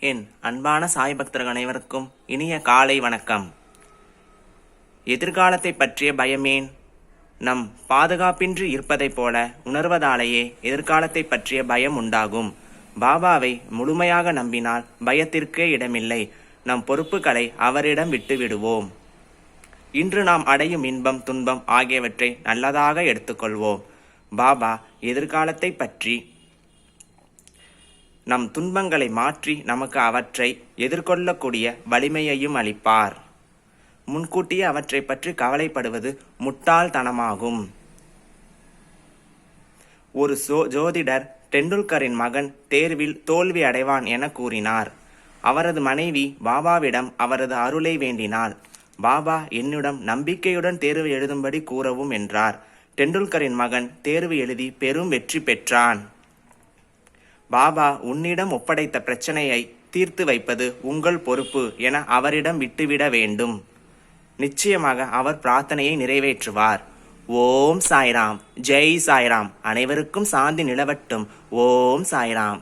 என் அன்பான சாய் பக்தர்கள் அனைவருக்கும் இனிய காலை வணக்கம். எதிர்காலத்தை பற்றிய பயமேன். நம் பாதுகாப்பின்றி இருப்பதைப் போல உணர்வதாலேயே எதிர்காலத்தை பற்றிய பயம் உண்டாகும். பாபாவை முழுமையாக நம்பினால் பயத்திற்கே இடமில்லை. நம் பொறுப்புகளை அவரிடம் விட்டுவிடுவோம். இன்று நாம் அடையும் இன்பம் துன்பம் ஆகியவற்றை நல்லதாக எடுத்துக்கொள்வோம். பாபா எதிர்காலத்தை பற்றி நம் துன்பங்களை மாற்றி நமக்கு அவற்றை எதிர்கொள்ளக்கூடிய வலிமையையும் அளிப்பார். முன்கூட்டியே அவற்றை பற்றி கவலைப்படுவது முட்டாள்தனமாகும். ஒரு சோ ஜோதிடர் டெண்டுல்கரின் மகன் தேர்வில் தோல்வி அடைவான் என கூறினார். அவரது மனைவி பாபாவிடம் அவரது அருளை வேண்டினாள். பாபா என்னிடம் நம்பிக்கையுடன் தேர்வு எழுதும்படி கூறவும் என்றார். டெண்டுல்கரின் மகன் தேர்வு எழுதி பெரும் வெற்றி பெற்றான். பாபா உன்னிடம் ஒப்படைத்த பிரச்சனையை தீர்த்து வைப்பது உங்கள் பொறுப்பு என அவரிடம் விட்டுவிட வேண்டும். நிச்சயமாக அவர் பிரார்த்தனையை நிறைவேற்றுவார். ஓம் சாய்ராம். ஜெய் சாய்ராம். அனைவருக்கும் சாந்தி நிலவட்டும். ஓம் சாய்ராம்.